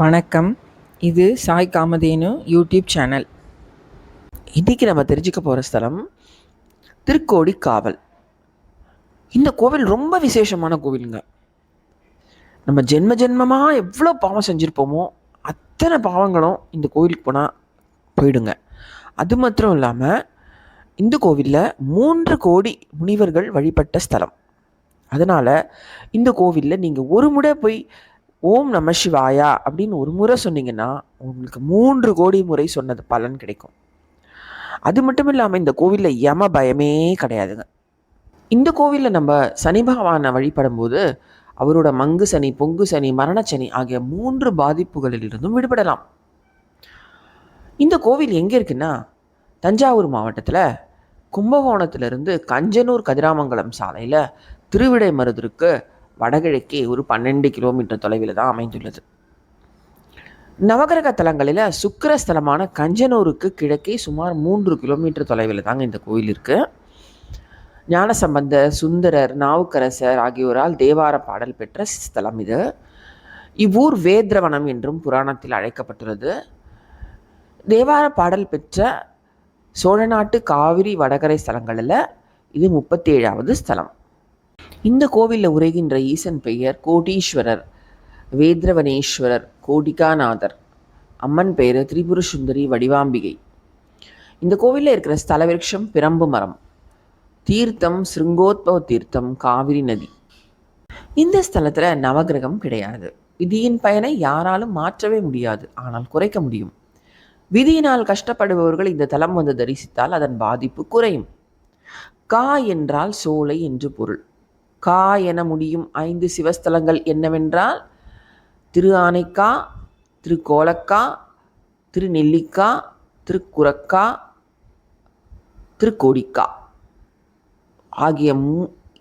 வணக்கம். இது Sai Kamadhenu YouTube channel. இன்றைக்கி நம்ம தெரிஞ்சுக்க போகிற ஸ்தலம் திருக்கோடி காவல். இந்த கோவில் ரொம்ப விசேஷமான கோவிலுங்க. நம்ம ஜென்ம ஜென்மமாக எவ்வளோ பாவம் செஞ்சுருப்போமோ அத்தனை பாவங்களும் இந்த கோவிலுக்கு போனால் போயிடுங்க. அது மாத்திரம் இல்லாமல் இந்த கோவிலில் மூன்று கோடி முனிவர்கள் வழிபட்ட ஸ்தலம். அதனால் இந்த கோவிலில் நீங்கள் ஒரு முறை போய் ஓம் நம சிவாயா அப்படின்னு ஒரு முறை சொன்னீங்கன்னா உங்களுக்கு மூன்று கோடி முறை சொன்னது பலன் கிடைக்கும். அது மட்டும் இல்லாமல் இந்த கோவிலில் யம பயமே கிடையாதுங்க. இந்த கோவிலில் நம்ம சனி பகவானை வழிபடும்போது அவரோட மங்கு சனி பொங்கு சனி மரணச்சனி ஆகிய மூன்று பாதிப்புகளிலிருந்தும் விடுபடலாம். இந்த கோவில் எங்கே இருக்குன்னா தஞ்சாவூர் மாவட்டத்தில் கும்பகோணத்திலிருந்து கஞ்சனூர் கதிராமங்கலம் சாலையில் திருவிடைமருதூருக்கு வடகிழக்கே ஒரு பன்னெண்டு கிலோமீட்டர் தொலைவில் தான் அமைந்துள்ளது. நவகிரக தலங்களில் சுக்கரஸ்தலமான கஞ்சனூருக்கு கிழக்கே சுமார் மூன்று கிலோமீட்டர் தொலைவில் தாங்க இந்த கோயில் இருக்குது ஞானசம்பந்தர் சுந்தரர் நாவுக்கரசர் ஆகியோரால் தேவார பாடல் பெற்ற ஸ்தலம் இது. இவ்வூர் வேத்ரவனம் என்றும் புராணத்தில் அழைக்கப்பட்டுள்ளது. தேவார பாடல் பெற்ற சோழநாட்டு காவிரி வடகரை ஸ்தலங்களில் இது முப்பத்தி ஏழாவது ஸ்தலம். இந்த கோவிலில் உரைகின்ற ஈசன் பெயர் கோடீஸ்வரர் வேத்ரவனேஸ்வரர் கோடிகாநாதர். அம்மன் பெயர் திரிபுர சுந்தரி வடிவாம்பிகை. இந்த கோவிலில் இருக்கிற ஸ்தல விருட்சம் பிரம்பு மரம். தீர்த்தம் சிருங்கோத்பவ தீர்த்தம் காவிரி நதி. இந்த ஸ்தலத்தில் நவகிரகம் கிடையாது. விதியின் பயனை யாராலும் மாற்றவே முடியாது. ஆனால் குறைக்க முடியும். விதியினால் கஷ்டப்படுபவர்கள் இந்த தலம் வந்து தரிசித்தால் அதன் பாதிப்பு குறையும். கா என்றால் சோலை என்று பொருள். கா என முடியும் ஐந்து சிவஸ்தலங்கள் என்னவென்றால் திரு ஆனைக்கா திருக்கோலக்கா திருநெல்லிக்கா திருக்குரக்கா திருக்கோடிக்கா. ஆகிய மூ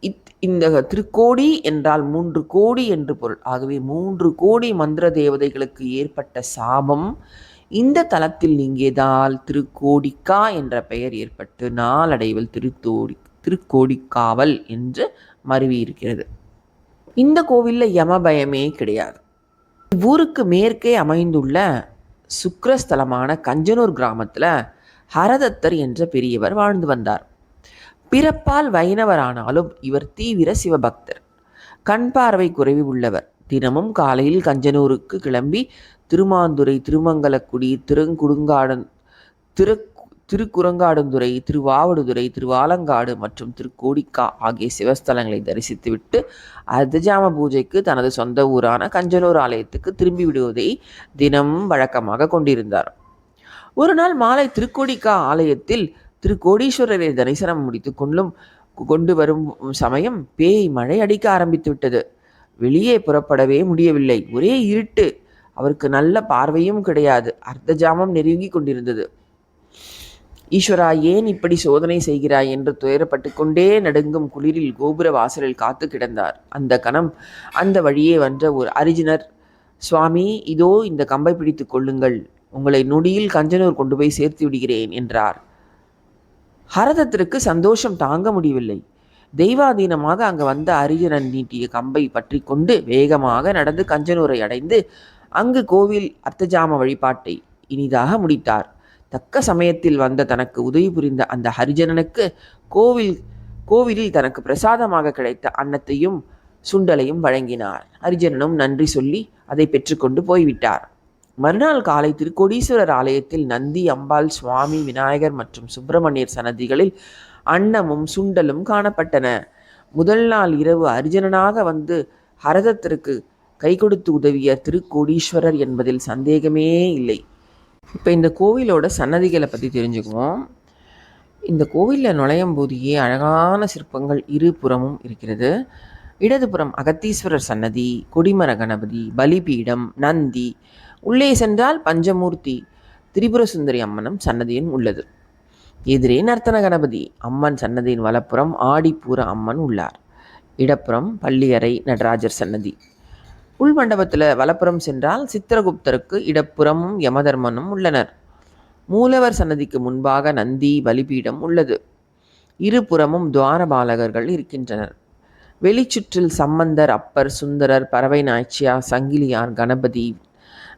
இத் இந்த திருக்கோடி என்றால் மூன்று கோடி என்று பொருள். ஆகவே மூன்று கோடி மந்திர தேவதைகளுக்கு ஏற்பட்ட சாபம் இந்த தலத்தில் நீங்கியதால் திருக்கோடிக்கா என்ற பெயர் ஏற்பட்டு நாளடைவில் திருத்தோடி திருக்கோடிக்காவல் என்று மருவி இருக்கிறது இந்த கோவிலில் யமபயமே கிடையாது. இவ்வூருக்கு மேற்கே அமைந்துள்ள சுக்ரஸ்தலமான கஞ்சனூர் கிராமத்தில் ஹரதத்தர் என்ற பெரியவர் வாழ்ந்து வந்தார். பிறப்பால் வைணவரானாலும் இவர் தீவிர சிவபக்தர். கண் பார்வை குறைவு உள்ளவர். தினமும் காலையில் கஞ்சனூருக்கு கிளம்பி திருமாந்துறை திருமங்கலக்குடி திருங்குடுங்காடன் திரு திருக்குரங்காடுந்துறை திருவாவடுதுறை திருவாலங்காடு மற்றும் திருக்கோடிக்கா ஆகிய சிவஸ்தலங்களை தரிசித்துவிட்டு அர்த்தஜாம பூஜைக்கு தனது சொந்த ஊரான கஞ்சனூர் ஆலயத்துக்கு திரும்பி விடுவதை தினம் வழக்கமாக கொண்டிருந்தார். ஒரு நாள் மாலை திருக்கோடிக்கா ஆலயத்தில் திருக்கோடீஸ்வரரை தரிசனம் முடித்து கொள்ளும் கொண்டு வரும் சமயம் பேய் மழை அடிக்க ஆரம்பித்து விட்டது வெளியே புறப்படவே முடியவில்லை. ஒரே இருட்டு. அவருக்கு நல்ல பார்வையும் கிடையாது. அர்த்தஜாமம் நெருங்கி கொண்டிருந்தது. ஈஸ்வரா ஏன் இப்படி சோதனை செய்கிறாய்? என்று துயரப்பட்டு கொண்டே நடுங்கும் குளிரில் கோபுர வாசலில் காத்து கிடந்தார். அந்த கணம் அந்த வழியே வந்த ஒரு அரிஜினர் சுவாமி இதோ இந்த கம்பை பிடித்து கொள்ளுங்கள். உங்களை நொடியில் கஞ்சனூர் கொண்டு போய் சேர்த்து விடுகிறேன் என்றார். ஹரதத்திற்கு சந்தோஷம் தாங்க முடியவில்லை. தெய்வாதீனமாக அங்கு வந்த அரிஜனன் நீட்டிய கம்பை பற்றி கொண்டு வேகமாக நடந்து கஞ்சனூரை அடைந்து அங்கு கோவில் அர்த்தஜாம வழிபாட்டை இனிதாக முடித்தார். தக்க சமயத்தில் வந்த தனக்கு உதவி புரிந்த அந்த ஹரிஜனனுக்கு கோவில் கோவிலில் தனக்கு பிரசாதமாக கிடைத்த அன்னத்தையும் சுண்டலையும் வழங்கினார். ஹரிஜனனும் நன்றி சொல்லி அதை பெற்றுக்கொண்டு போய்விட்டார். மறுநாள் காலை திருக்கோடீஸ்வரர் ஆலயத்தில் நந்தி அம்பாள் சுவாமி விநாயகர் மற்றும் சுப்பிரமணியர் சன்னதிகளில் அன்னமும் சுண்டலும் காணப்பட்டன. முதல் நாள் இரவு அர்ஜுனனாக வந்து ஹரதத்திற்கு கை கொடுத்து உதவிய திருக்கோடீஸ்வரர் என்பதில் சந்தேகமே இல்லை. இப்போ இந்த கோவிலோட சன்னதிகளை பற்றி தெரிஞ்சுக்குவோம். இந்த கோவிலில் நுழையும் போதையே அழகான சிற்பங்கள் இருபுறமும் இருக்கிறது. இடதுபுறம் அகத்தீஸ்வரர் சன்னதி கொடிமர கணபதி பலிபீடம் நந்தி. உள்ளே சென்றால் பஞ்சமூர்த்தி திரிபுர சுந்தரி அம்மனும் சன்னதியும் உள்ளது. எதிரே நர்த்தன கணபதி அம்மன் சன்னதியின் வலப்புறம் ஆடிப்பூர அம்மன் உள்ளார். இடப்புறம் பள்ளியறை நடராஜர் சன்னதி. உள் மண்டபத்தில் வலப்புறம் சென்றால் சித்திரகுப்தருக்கு இடப்புறமும் யமதர்மனும் உள்ளனர். மூலவர் சன்னதிக்கு முன்பாக நந்தி பலிபீடம் உள்ளது. இருபுறமும் துவாரபாலகர்கள் இருக்கின்றனர். வெளிச்சுற்றில் சம்பந்தர் அப்பர் சுந்தரர் பறவை நாய்ச்சியா சங்கிலியார் கணபதி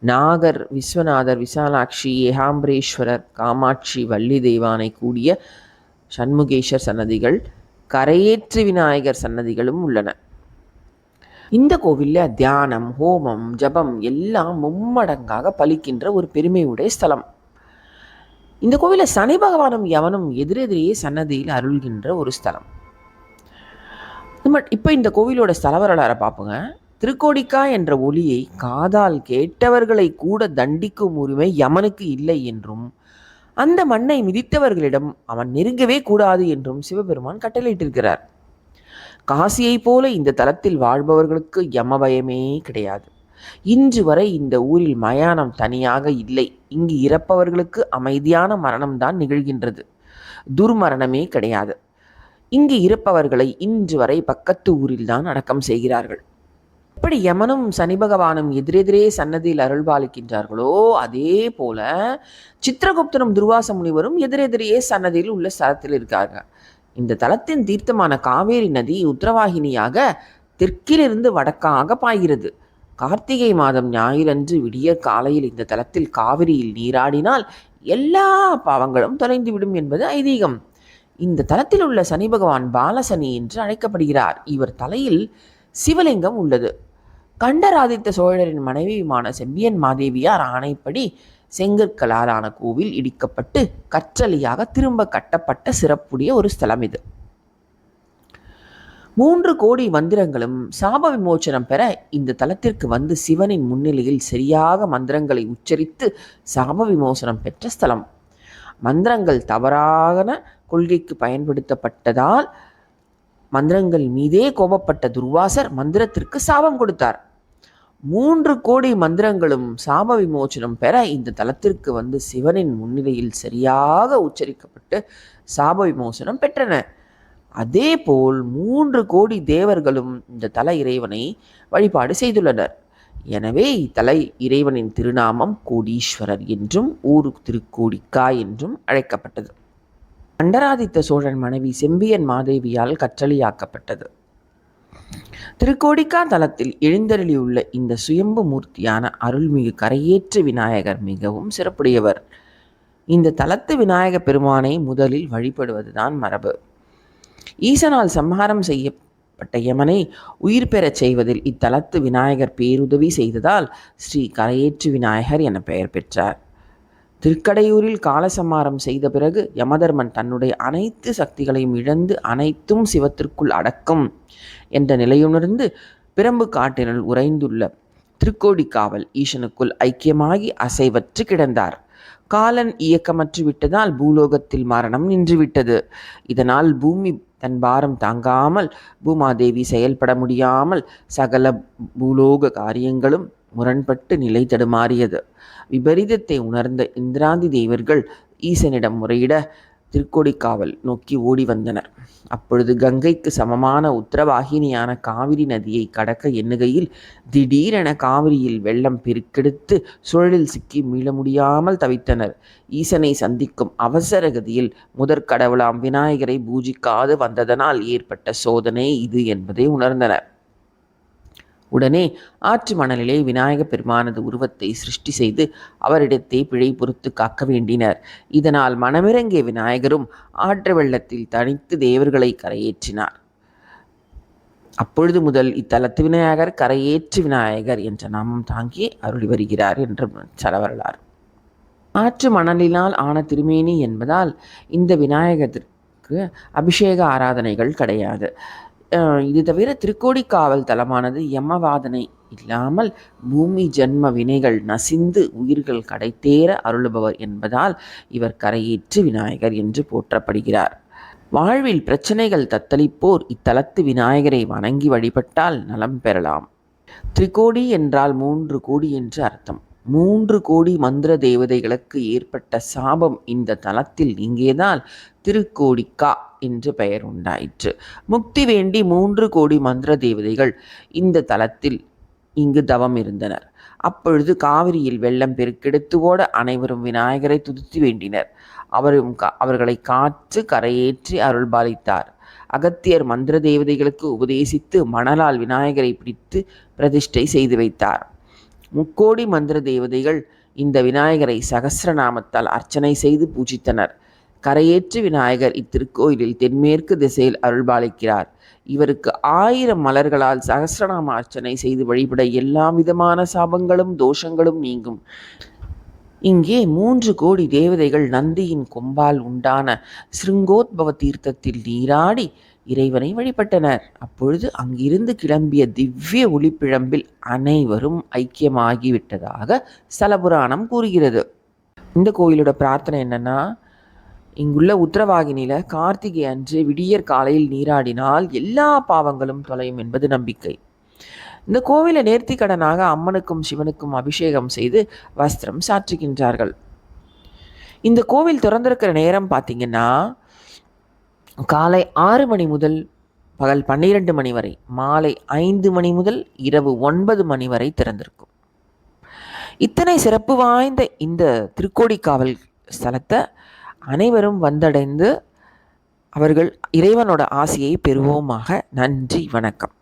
நாகர் விஸ்வநாதர் விசாலாட்சி ஏகாம்பரேஸ்வரர் காமாட்சி வள்ளி தெய்வானை கூடிய சண்முகேஸ்வர் சன்னதிகள் கரையேற்று விநாயகர் சன்னதிகளும் உள்ளன. இந்த கோவிலில் தியானம் ஹோமம் ஜபம் எல்லாம் மும்மடங்காக பலிக்கின்ற ஒரு பெருமையுடைய ஸ்தலம். இந்த கோவிலில் சனி பகவானும் யவனும் எதிரெதிரியே சன்னதியில் அருள்கின்ற ஒரு ஸ்தலம். இப்போ இந்த கோவிலோட ஸ்தல வரலாறை பார்ப்போங்க. திருக்கோடிக்கா என்ற ஒளியை காதால் கேட்டவர்களை கூட தண்டிக்கும் உரிமை யமனுக்கு இல்லை என்றும் அந்த மண்ணை மிதித்தவர்களிடம் அவன் நெருங்கவே கூடாது என்றும் சிவபெருமான் கட்டளையிட்டிருக்கிறார். காசியைப் போல இந்த தலத்தில் வாழ்பவர்களுக்கு யம பயமே கிடையாது. இன்று வரை இந்த ஊரில் மயானம் தனியாக இல்லை. இங்கு இறப்பவர்களுக்கு அமைதியான மரணம்தான் நிகழ்கின்றது. துர்மரணமே கிடையாது. இங்கு இருப்பவர்களை இன்று வரை பக்கத்து ஊரில்தான் அடக்கம் செய்கிறார்கள். எப்படி யமனும் சனி பகவானும் எதிரெதிரே சன்னதியில் அருள்பாலிக்கின்றார்களோ அதே போல சித்திரகுப்தனும் துர்வாச முனிவரும் எதிரெதிரே சன்னதியில் உள்ள ஸ்தலத்தில் இருக்காங்க. இந்த தலத்தின் தீர்த்தமான காவேரி நதி உத்தரவாகினியாக தெற்கிலிருந்து வடக்காக பாய்கிறது. கார்த்திகை மாதம் ஞாயிறன்று விடிய காலையில் இந்த தலத்தில் காவிரியில் நீராடினால் எல்லா பாவங்களும் தொலைந்துவிடும் என்பது ஐதீகம். இந்த தலத்தில் உள்ள சனி பகவான் பாலசனி என்று அழைக்கப்படுகிறார். இவர் தலையில் சிவலிங்கம் உள்ளது. கண்டராதித்த சோழரின் மனைவியுமான செம்பியன் மாதேவியார் ஆணைப்படி செங்கற்களால் ஆன கோவில் இடிக்கப்பட்டு கற்றலியாக திரும்ப கட்டப்பட்ட சிறப்புடைய ஒரு ஸ்தலம் இது. மூன்று கோடி மந்திரங்களும் சாப விமோச்சனம் பெற இந்த தலத்திற்கு வந்து சிவனின் முன்னிலையில் சரியாக மந்திரங்களை உச்சரித்து சாப விமோசனம் பெற்ற ஸ்தலம். மந்திரங்கள் தவறான கொள்கைக்கு பயன்படுத்தப்பட்டதால் மந்திரங்கள் மீதே கோபப்பட்ட துர்வாசர் மந்திரத்திற்கு சாபம் கொடுத்தார். மூன்று கோடி மந்திரங்களும் சாப விமோச்சனம் பெற இந்த தலத்திற்கு வந்து சிவனின் முன்னிலையில் சரியாக உச்சரிக்கப்பட்டு சாப விமோசனம் பெற்றன. அதேபோல் மூன்று கோடி தேவர்களும் இந்த தல இறைவனை வழிபாடு செய்துள்ளனர். எனவே இத்தலை இறைவனின் திருநாமம் கோடீஸ்வரர் என்றும் ஊரு திருக்கோடிக்கா என்றும் அழைக்கப்பட்டது. கண்டராதித்த சோழன் மனைவி செம்பியன் மாதேவியால் கற்றளியாக்கப்பட்டது. திருக்கோடிக்கா தலத்தில் எழுந்தருளியுள்ள இந்த சுயம்பு மூர்த்தியான அருள்மிகு கரையேற்று விநாயகர் மிகவும் சிறப்புடையவர். இந்த தலத்து விநாயக பெருமானை முதலில் வழிபடுவதுதான் மரபு. ஈசனால் சம்ஹாரம் செய்யப்பட்ட யமனை உயிர் பெறச் செய்வதில் இத்தலத்து விநாயகர் பேருதவி செய்ததால் ஸ்ரீ கரையேற்று விநாயகர் என பெயர் பெற்றார். திருக்கடையூரில் காலசமாரம் செய்த பிறகு யமதர்மன் தன்னுடைய அனைத்து சக்திகளையும் இழந்து அனைத்தும் சிவத்திற்குள் அடக்கும் என்ற நிலையுணர்ந்து பிரம்பு காட்டினுள் உறைந்துள்ள திருக்கோடிக்காவல் ஈசனுக்குள் ஐக்கியமாகி அசைவற்று கிடந்தார். காலன் இயக்கமற்று விட்டதால் பூலோகத்தில் மரணம் நின்றுவிட்டது. இதனால் பூமி தன் பாரம் தாங்காமல் பூமாதேவி செயல்பட முடியாமல் சகல பூலோக காரியங்களும் முரண்பட்டு நிலை தடுமாறியது. விபரீதத்தை உணர்ந்த இந்திராதி தேவர்கள் ஈசனிடம் முறையிட திருக்கோடிக்காவல் நோக்கி ஓடி வந்தனர். அப்பொழுது கங்கைக்கு சமமான உத்தரவாகினியான காவிரி நதியை கடக்க எண்ணுகையில் திடீரென காவிரியில் வெள்ளம் பெருக்கெடுத்து சுழலில் சிக்கி மீள முடியாமல் தவித்தனர். ஈசனை சந்திக்கும் அவசர கதியில் முதற்கடவுளாம் விநாயகரை பூஜிக்காது வந்ததனால் ஏற்பட்ட சோதனை இது என்பதை உணர்ந்தனர். உடனே ஆற்று மணலிலே விநாயக பெருமானது உருவத்தை சிருஷ்டி செய்து அவரிடத்தை பிழை பொறுத்து காக்க வேண்டினர். இதனால் மனமிறங்கிய விநாயகரும் ஆற்று வெள்ளத்தில் தனித்து தேவர்களை கரையேற்றினார். அப்பொழுது முதல் இத்தலத்து விநாயகர் கரையேற்று விநாயகர் என்ற நாமம் தாங்கி அருளி வருகிறார் என்று சலவரலார் ஆற்று மணலினால் ஆன திருமேனி என்பதால் இந்த விநாயகத்திற்கு அபிஷேக ஆராதனைகள் கிடையாது. இது தவிர திருக்கோடிக்காவல் தலமானது யமவாதனை இல்லாமல் பூமி ஜென்ம வினைகள் நசிந்து உயிர்கள் கடைத்தேற அருளுபவர் என்பதால் இவர் கரையேற்று விநாயகர் என்று போற்றப்படுகிறார். வாழ்வில் பிரச்சனைகள் தத்தளிப்போர் இத்தலத்து விநாயகரை வணங்கி வழிபட்டால் நலம் பெறலாம். திரிகோடி என்றால் மூன்று கோடி என்று அர்த்தம். மூன்று கோடி மந்திர தேவதைகளுக்கு ஏற்பட்ட சாபம் இந்த தலத்தில் நீங்கியதால் திருக்கோடிக்கா என்று பெயர் உண்டாயிற்று. முக்தி வேண்டி மூன்று கோடி மந்திர தேவதைகள் இந்த தலத்தில் இங்கு தவம் இருந்தனர். அப்பொழுது காவிரியில் வெள்ளம் பெருக்கெடுத்து ஓட அனைவரும் விநாயகரை துதித்து வேண்டினர். அவரும் அவர்களை காற்று கரையேற்றி அருள்பாலித்தார் அகத்தியர் மந்திர தேவதைகளுக்கு உபதேசித்து மணலால் விநாயகரை பிடித்து பிரதிஷ்டை செய்து வைத்தார். முக்கோடி மந்திர தேவதைகள் இந்த விநாயகரை சகஸ்ரநாமத்தால் அர்ச்சனை செய்து பூஜித்தனர். கரையேற்று விநாயகர் இத்திருக்கோயிலில் தென்மேற்கு திசையில் அருள்பாலிக்கிறார். இவருக்கு ஆயிரம் மலர்களால் சகசிரநாம அர்ச்சனை செய்து வழிபட எல்லா விதமான சாபங்களும் தோஷங்களும் நீங்கும். இங்கே மூன்று கோடி தேவதைகள் நந்தியின் கொம்பால் உண்டான சிருங்கோத்பவ தீர்த்தத்தில் நீராடி இறைவனை வழிபட்டனர். அப்பொழுது அங்கிருந்து கிளம்பிய திவ்ய ஒளிப்பிழம்பில் அனைவரும் ஐக்கியமாகிவிட்டதாக சலபுராணம் கூறுகிறது. இந்த கோயிலோட பிரார்த்தனை என்னன்னா இங்குள்ள உத்தரவாகினில கார்த்திகை அன்று விடியற் காலையில் நீராடினால் எல்லா பாவங்களும் தொலையும் என்பது நம்பிக்கை. இந்த கோவிலை நேர்த்திக்கடனாக அம்மனுக்கும் சிவனுக்கும் அபிஷேகம் செய்து வஸ்திரம் சாற்றுகின்றார்கள். இந்த கோவில் திறந்திருக்கிற நேரம் பார்த்தீங்கன்னா காலை ஆறு மணி முதல் பகல் பன்னிரண்டு மணி வரை மாலை ஐந்து மணி முதல் இரவு ஒன்பது மணி வரை திறந்திருக்கும். இத்தனை சிறப்பு வாய்ந்த இந்த திருக்கோடிக்காவல் ஸ்தலத்தை அனைவரும் வந்தடைந்து அவர்கள் இறைவனோட ஆசையை பெறுவோமாக. நன்றி வணக்கம்.